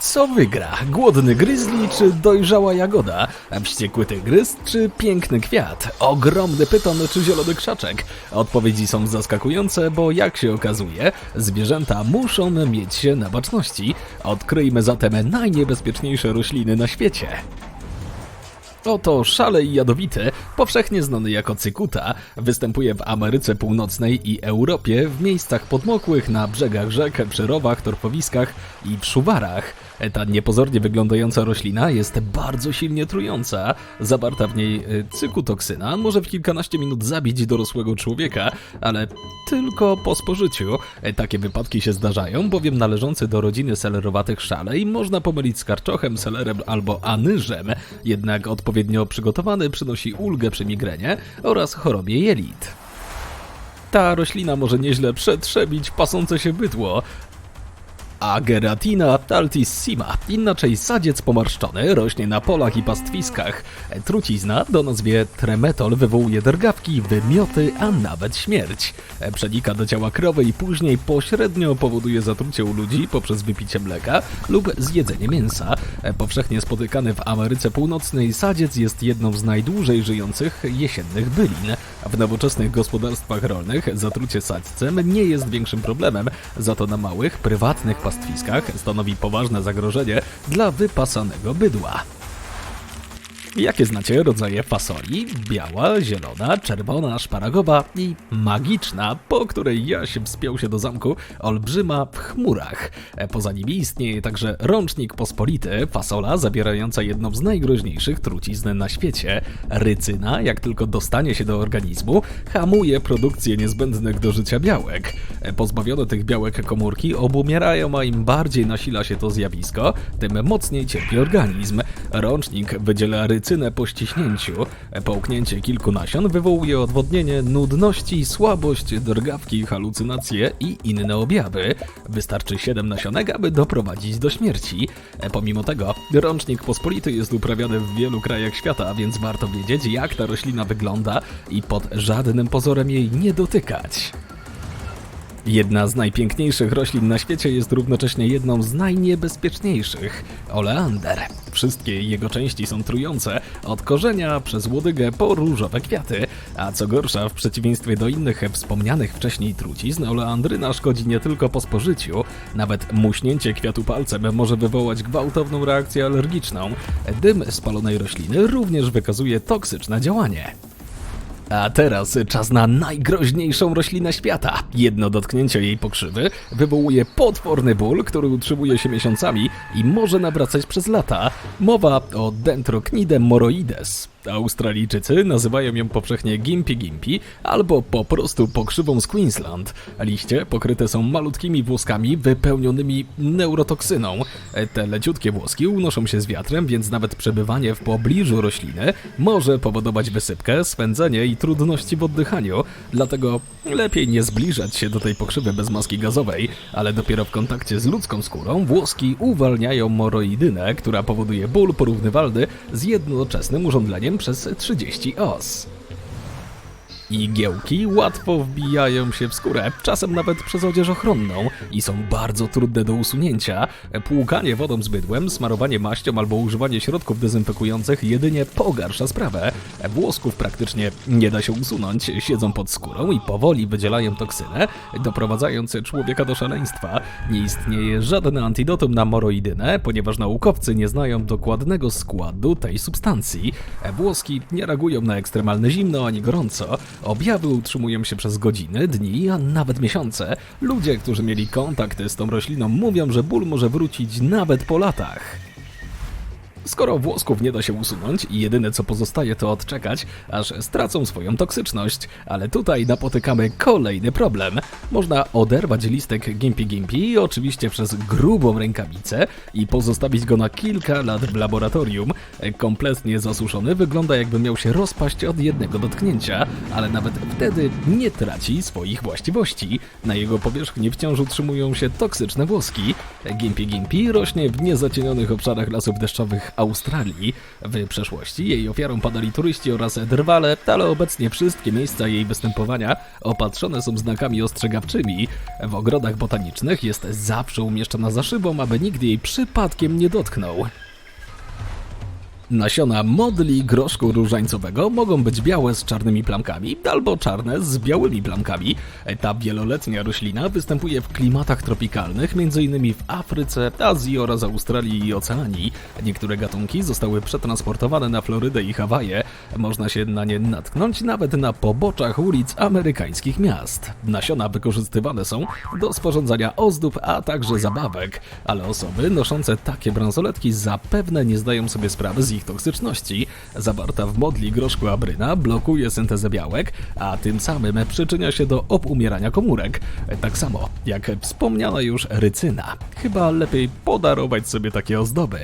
Co wygra? Głodny gryzli czy dojrzała jagoda? Wściekły tygrys czy piękny kwiat? Ogromny pyton czy zielony krzaczek? Odpowiedzi są zaskakujące, bo jak się okazuje, zwierzęta muszą mieć się na baczności. Odkryjmy zatem najniebezpieczniejsze rośliny na świecie. Oto szalej jadowity, powszechnie znany jako cykuta, występuje w Ameryce Północnej i Europie w miejscach podmokłych na brzegach rzek, przy rowach, i w szuwarach. Ta niepozornie wyglądająca roślina jest bardzo silnie trująca. Zawarta w niej y, cykutoksyna może w kilkanaście minut zabić dorosłego człowieka, ale tylko po spożyciu. E, Takie wypadki się zdarzają, bowiem należący do rodziny selerowatych szalej można pomylić z karczochem, selerem albo anyżem. Jednak odpowiednio przygotowany przynosi ulgę przy migrenie oraz chorobie jelit. Ta roślina może nieźle przetrzebić pasące się bydło. Ageratina altissima, inaczej sadziec pomarszczony, rośnie na polach i pastwiskach. Trucizna do nazwie tremetol wywołuje drgawki, wymioty, a nawet śmierć. Przenika do ciała krowy i później pośrednio powoduje zatrucie u ludzi poprzez wypicie mleka lub zjedzenie mięsa. Powszechnie spotykany w Ameryce Północnej sadziec jest jedną z najdłużej żyjących jesiennych bylin. W nowoczesnych gospodarstwach rolnych zatrucie sadźcem nie jest większym problemem, za to na małych, prywatnych pastwiskach stanowi poważne zagrożenie dla wypasanego bydła. Jakie znacie rodzaje fasoli? Biała, zielona, czerwona, szparagowa i magiczna, po której Jaś wspiął się do zamku olbrzyma w chmurach. E, Poza nimi istnieje także rącznik pospolity, fasola zawierająca jedną z najgroźniejszych trucizn na świecie. Rycyna, jak tylko dostanie się do organizmu, hamuje produkcję niezbędnych do życia białek. E, Pozbawione tych białek komórki obumierają, a im bardziej nasila się to zjawisko, tym mocniej cierpi organizm. Rącznik wydziela rycynę po ściśnięciu. Połknięcie kilku nasion wywołuje odwodnienie, nudności, słabość, drgawki, halucynacje i inne objawy. Wystarczy 7 nasionek, aby doprowadzić do śmierci. Pomimo tego, rącznik pospolity jest uprawiany w wielu krajach świata, więc warto wiedzieć, jak ta roślina wygląda i pod żadnym pozorem jej nie dotykać. Jedna z najpiękniejszych roślin na świecie jest równocześnie jedną z najniebezpieczniejszych oleander. Wszystkie jego części są trujące, od korzenia przez łodygę po różowe kwiaty. A co gorsza, w przeciwieństwie do innych wspomnianych wcześniej trucizn, oleandryna szkodzi nie tylko po spożyciu. Nawet muśnięcie kwiatu palcem może wywołać gwałtowną reakcję alergiczną. Dym spalonej rośliny również wykazuje toksyczne działanie. A teraz czas na najgroźniejszą roślinę świata. Jedno dotknięcie jej pokrzywy wywołuje potworny ból, który utrzymuje się miesiącami i może nawracać przez lata. Mowa o Dendrocnidem moroides. Australijczycy nazywają ją powszechnie Gimpy Gimpy albo po prostu pokrzywą z Queensland. Liście pokryte są malutkimi włoskami wypełnionymi neurotoksyną. Te leciutkie włoski unoszą się z wiatrem, więc nawet przebywanie w pobliżu rośliny może powodować wysypkę, swędzenie i trudności w oddychaniu. Dlatego lepiej nie zbliżać się do tej pokrzywy bez maski gazowej, ale dopiero w kontakcie z ludzką skórą włoski uwalniają moroidynę, która powoduje ból porównywalny z jednoczesnym urządleniem przez 30 os. Igiełki łatwo wbijają się w skórę, czasem nawet przez odzież ochronną i są bardzo trudne do usunięcia. Płukanie wodą z bydłem, smarowanie maścią albo używanie środków dezynfekujących jedynie pogarsza sprawę. Włosków praktycznie nie da się usunąć, siedzą pod skórą i powoli wydzielają toksynę, doprowadzając człowieka do szaleństwa. Nie istnieje żadne antidotum na moroidynę, ponieważ naukowcy nie znają dokładnego składu tej substancji. Włoski nie reagują na ekstremalne zimno ani gorąco. Objawy utrzymują się przez godziny, dni, a nawet miesiące. Ludzie, którzy mieli kontakty z tą rośliną, mówią, że ból może wrócić nawet po latach. Skoro włosków nie da się usunąć i jedyne co pozostaje to odczekać, aż stracą swoją toksyczność, ale tutaj napotykamy kolejny problem. Można oderwać listek Gimpy Gimpy, oczywiście przez grubą rękawicę i pozostawić go na kilka lat w laboratorium. Kompletnie zasuszony wygląda jakby miał się rozpaść od jednego dotknięcia, ale nawet wtedy nie traci swoich właściwości. Na jego powierzchni wciąż utrzymują się toksyczne włoski. Gimpy Gimpy rośnie w niezacienionych obszarach lasów deszczowych Australii. W przeszłości jej ofiarą padali turyści oraz drwale, ale obecnie wszystkie miejsca jej występowania opatrzone są znakami ostrzegawczymi. W ogrodach botanicznych jest zawsze umieszczona za szybą, aby nikt jej przypadkiem nie dotknął. Nasiona modli groszku różańcowego mogą być białe z czarnymi plamkami albo czarne z białymi plamkami. Ta wieloletnia roślina występuje w klimatach tropikalnych, m.in. w Afryce, Azji oraz Australii i Oceanii. Niektóre gatunki zostały przetransportowane na Florydę i Hawaje. Można się na nie natknąć nawet na poboczach ulic amerykańskich miast. Nasiona wykorzystywane są do sporządzania ozdób, a także zabawek, ale osoby noszące takie bransoletki zapewne nie zdają sobie sprawy z ich toksyczności. Zawarta w modli groszku abryna blokuje syntezę białek, a tym samym przyczynia się do obumierania komórek. Tak samo jak wspomniana już rycyna. Chyba lepiej podarować sobie takie ozdoby.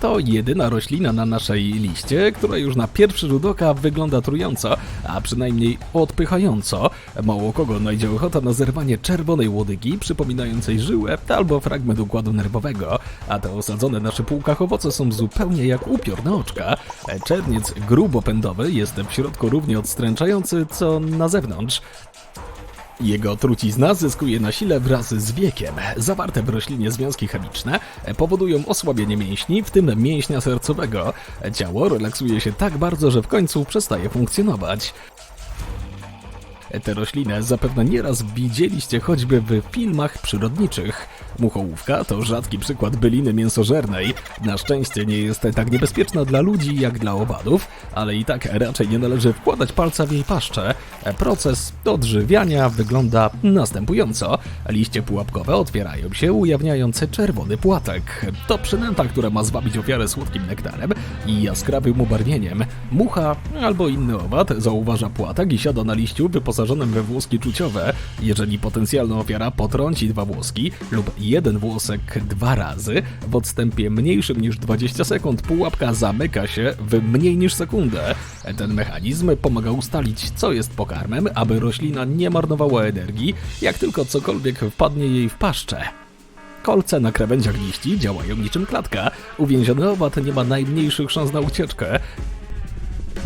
To jedyna roślina na naszej liście, która już na pierwszy rzut oka wygląda trująco, a przynajmniej odpychająco. Mało kogo znajdzie ochota na zerwanie czerwonej łodygi przypominającej żyłę albo fragment układu nerwowego, a te osadzone na szypułkach owoce są zupełnie jak upiorne oczka. Czerniec grubopędowy jest w środku równie odstręczający, co na zewnątrz. Jego trucizna zyskuje na sile wraz z wiekiem. Zawarte w roślinie związki chemiczne powodują osłabienie mięśni, w tym mięśnia sercowego. Ciało relaksuje się tak bardzo, że w końcu przestaje funkcjonować. Tę roślinę zapewne nieraz widzieliście choćby w filmach przyrodniczych. Muchołówka to rzadki przykład byliny mięsożernej. Na szczęście nie jest tak niebezpieczna dla ludzi jak dla owadów, ale i tak raczej nie należy wkładać palca w jej paszczę. Proces odżywiania wygląda następująco. Liście pułapkowe otwierają się, ujawniając czerwony płatek. To przynęta, która ma zwabić ofiarę słodkim nektarem i jaskrawym ubarwieniem. Mucha albo inny owad zauważa płatek i siada na liściu wyposażonym we włoski czuciowe. Jeżeli potencjalna ofiara potrąci dwa włoski lub jeden włosek dwa razy, w odstępie mniejszym niż 20 sekund pułapka zamyka się w mniej niż sekundę. Ten mechanizm pomaga ustalić, co jest pokarmem, aby roślina nie marnowała energii, jak tylko cokolwiek wpadnie jej w paszczę. Kolce na krawędziach liści działają niczym klatka. Uwięziony owad nie ma najmniejszych szans na ucieczkę.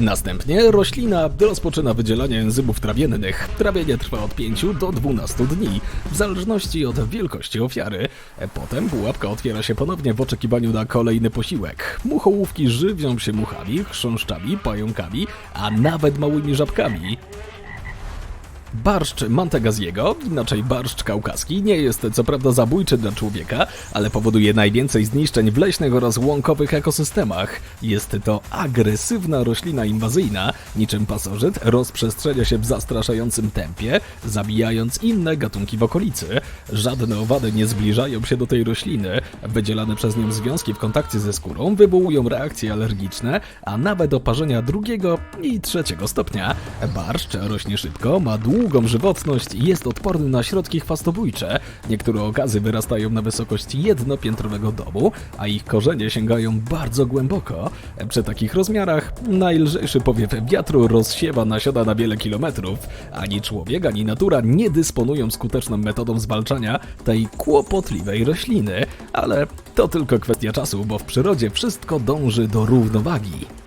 Następnie roślina rozpoczyna wydzielanie enzymów trawiennych. Trawienie trwa od 5 do 12 dni, w zależności od wielkości ofiary. Potem pułapka otwiera się ponownie w oczekiwaniu na kolejny posiłek. Muchołówki żywią się muchami, chrząszczami, pająkami, a nawet małymi żabkami. Barszcz Mantegaziego, inaczej barszcz kaukaski, nie jest co prawda zabójczy dla człowieka, ale powoduje najwięcej zniszczeń w leśnych oraz łąkowych ekosystemach. Jest to agresywna roślina inwazyjna, niczym pasożyt rozprzestrzenia się w zastraszającym tempie, zabijając inne gatunki w okolicy. Żadne owady nie zbliżają się do tej rośliny. Wydzielane przez nią związki w kontakcie ze skórą wywołują reakcje alergiczne, a nawet oparzenia drugiego i trzeciego stopnia. Barszcz rośnie szybko, ma długą żywotność i jest odporny na środki chwastobójcze. Niektóre okazy wyrastają na wysokość jednopiętrowego domu, a ich korzenie sięgają bardzo głęboko. Przy takich rozmiarach najlżejszy powiew wiatru rozsiewa nasiona na wiele kilometrów. Ani człowiek, ani natura nie dysponują skuteczną metodą zwalczania tej kłopotliwej rośliny. Ale to tylko kwestia czasu, bo w przyrodzie wszystko dąży do równowagi.